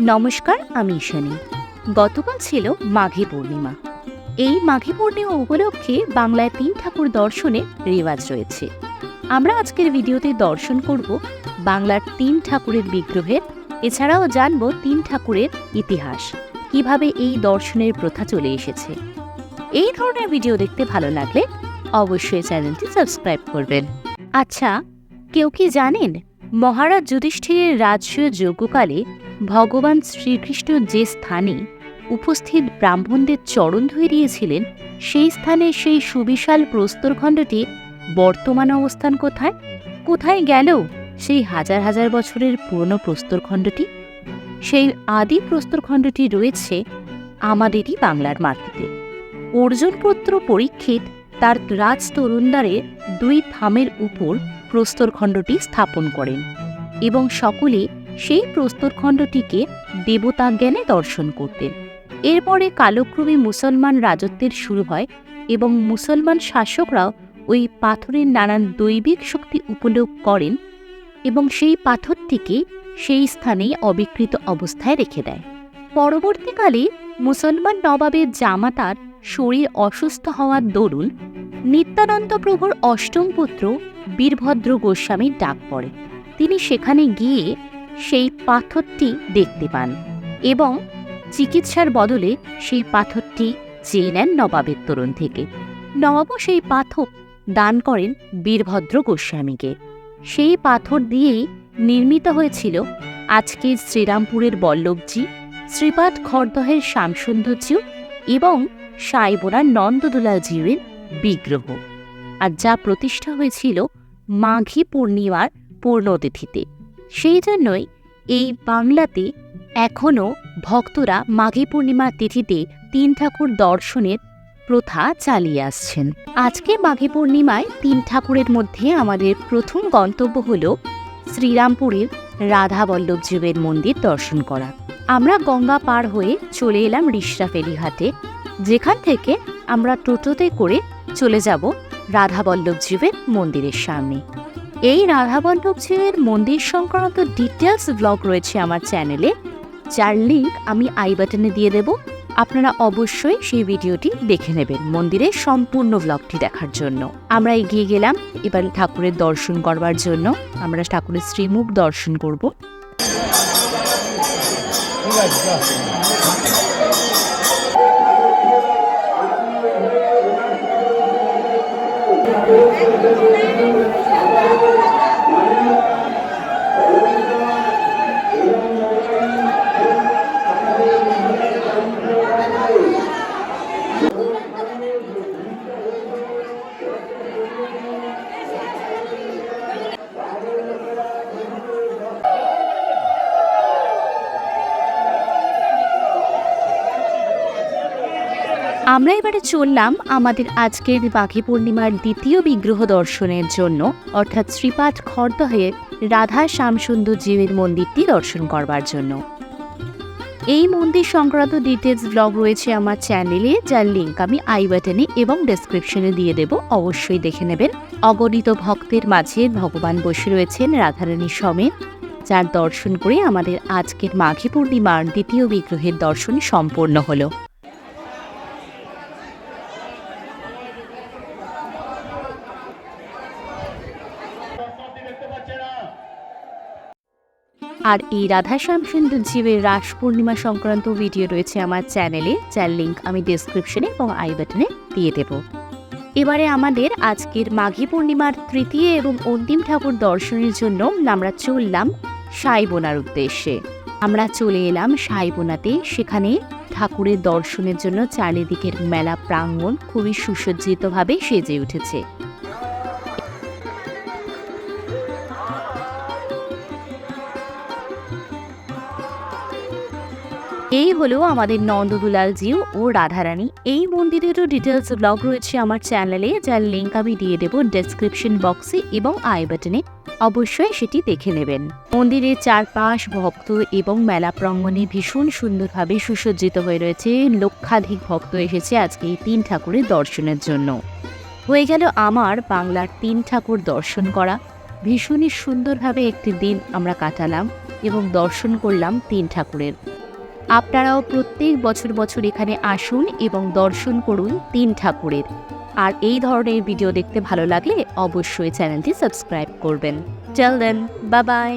নমস্কার, আমি ঈশানী। গতকাল ছিল মাঘী পূর্ণিমা। এই মাঘী পূর্ণিমা উপলক্ষে বাংলায় তিন ঠাকুর দর্শনের রেওয়াজ রয়েছে। আমরা আজকের ভিডিওতে দর্শন করব বাংলার তিন ঠাকুরের বিগ্রহের। এছাড়াও জানব তিন ঠাকুরের ইতিহাস। কীভাবে এই দর্শনের প্রথা চলে এসেছে। এই ধরনের ভিডিও দেখতে ভালো লাগলে অবশ্যই চ্যানেলটি সাবস্ক্রাইব করবেন। আচ্ছা কেউ কি জানেন মহারাজ যুধিষ্ঠিরের রাজসূয় যজ্ঞকালে ভগবান শ্রীকৃষ্ণ যে স্থানে উপস্থিত ব্রাহ্মণদের চরণ ধুয়ে দিয়েছিলেন, সেই স্থানে সেই সুবিশাল প্রস্তরখণ্ডটি বর্তমান অবস্থান কোথায়? কোথায় গেল সেই হাজার হাজার বছরের পুরনো প্রস্তরখণ্ডটি? সেই আদি প্রস্তরখণ্ডটি রয়েছে আমাদেরই বাংলার মাটিতে। অর্জুনপুত্র পরীক্ষিত তার রাজ তরুণদারে দুই থামের উপর প্রস্তরখণ্ডটি স্থাপন করেন এবং সকলে সেই প্রস্তরখণ্ডটিকে দেবতা জ্ঞানে দর্শন করতেন। এরপরে কালক্রমে মুসলমান রাজত্বের শুরু হয় এবং মুসলমান শাসকরাও ওই পাথরের নানান দৈবিক শক্তি উপলোক করেন এবং সেই পাথরটিকে সেই স্থানেই অবিকৃত অবস্থায় রেখে দেয়। পরবর্তীকালে মুসলমান নবাবের জামাতার শরীর অসুস্থ হওয়ার দরুন নিত্যানন্দ প্রভুর অষ্টম পুত্র বীরভদ্র গোস্বামীর ডাক পড়ে। তিনি সেখানে গিয়ে সেই পাথরটি দেখতে পান এবং চিকিৎসার বদলে সেই পাথরটি চেয়ে নেন নবাবের তরুণ থেকে। নবাবও সেই পাথর দান করেন বীরভদ্র গোস্বামীকে। সেই পাথর দিয়েই নির্মিত হয়েছিল আজকের শ্রীরামপুরের বল্লভজি, শ্রীপাদ খরদহের শ্যামসুন্দরজিউ এবং সাইবোনার নন্দদুলালজিউয়ের বিগ্রহ। আর যা প্রতিষ্ঠা হয়েছিল মাঘী পূর্ণিমার পূর্ণতিথিতে সেই জন্যই এই বাংলাতে এখনও ভক্তরা মাঘী পূর্ণিমার তিথিতে তিন ঠাকুর দর্শনের প্রথা চালিয়ে আসছেন। আজকে মাঘী পূর্ণিমায় তিন ঠাকুরের মধ্যে আমাদের প্রথম গন্তব্য হল শ্রীরামপুরের রাধা বল্লভজীবের মন্দির দর্শন করা। আমরা গঙ্গা পার হয়ে চলে এলাম রিসরা ফেরিঘাটে। যেখান থেকে আমরা টোটোতে করে চলে যাব রাধা বল্লভজীবের মন্দিরের সামনে। এই রাধা বল্লভজীবের মন্দির সংক্রান্ত ডিটেলস ব্লগ রয়েছে আমার চ্যানেলে যার লিঙ্ক আমি আই বাটনে দিয়ে দেব। আপনারা অবশ্যই সেই ভিডিওটি দেখে নেবেন মন্দিরের সম্পূর্ণ ব্লগটি দেখার জন্য। আমরা এগিয়ে গেলাম, এবার ঠাকুরের দর্শন করবার জন্য। আমরা ঠাকুরের শ্রীমুখ দর্শন করব। আমরা এবারে চললাম আমাদের আজকের বাঘী পূর্ণিমার দ্বিতীয় বিগ্রহ দর্শনের জন্য, অর্থাৎ শ্রীপাঠ খর্দহে রাধা শ্যামসুন্দর জীবের মন্দিরটি দর্শন করবার জন্য। এই মন্দির সংক্রান্ত ডিটেলস ব্লগ রয়েছে আমার চ্যানেলে যার লিঙ্ক আমি আই বাটনে এবং ডেসক্রিপশনে দিয়ে দেব, অবশ্যই দেখে নেবেন। অগণিত ভক্তের মাঝে ভগবান বসে রয়েছেন রাধারানী সমেত, যার দর্শন করে আমাদের আজকের মাঘী পূর্ণিমার দ্বিতীয় বিগ্রহের দর্শন সম্পন্ন হলো। আর এই রাধাশ্যাম সুন্দর জীবের রাস পূর্ণিমা সংক্রান্ত ভিডিও রয়েছে আমার চ্যানেলে যার লিঙ্ক আমি ডেসক্রিপশনে এবং আই বাটনে দিয়ে দেব। এবারে আমাদের আজকের মাঘী পূর্ণিমার তৃতীয় এবং অন্তিম ঠাকুর দর্শনের জন্য আমরা চললাম সাইবোনার উদ্দেশ্যে। আমরা চলে এলাম সাইবোনাতে, সেখানে ঠাকুরের দর্শনের জন্য চারিদিকের মেলা প্রাঙ্গণ খুবই সুসজ্জিতভাবে সেজে উঠেছে। এই হলো আমাদের নন্দদুলাল জিউ ও রাধারানী। এই মন্দিরেরও ডিটেলস ব্লগ রয়েছে আমার চ্যানেলে যার লিঙ্ক আমি দিয়ে দেবো ডেসক্রিপশন বক্সে এবং আই বাটনে অবশ্যই সেটি দেখে নেবেন। মন্দিরের চারপাশ ভক্ত এবং মেলা প্রাঙ্গণে ভীষণ সুন্দরভাবে সুসজ্জিত হয়ে রয়েছে। লক্ষাধিক ভক্ত এসেছে আজকে এই তিন ঠাকুরের দর্শনের জন্য। হয়ে গেল আমার বাংলার তিন ঠাকুর দর্শন করা। ভীষণই সুন্দরভাবে একটি দিন আমরা কাটালাম এবং দর্শন করলাম তিন ঠাকুরের। আপনারাও প্রত্যেক বছর বছর এখানে আসুন এবং দর্শন করুন তিন ঠাকুরের। আর এই ধরনের ভিডিও দেখতে ভালো লাগলে অবশ্যই চ্যানেলটি সাবস্ক্রাইব করবেন। চল দেন বা বাই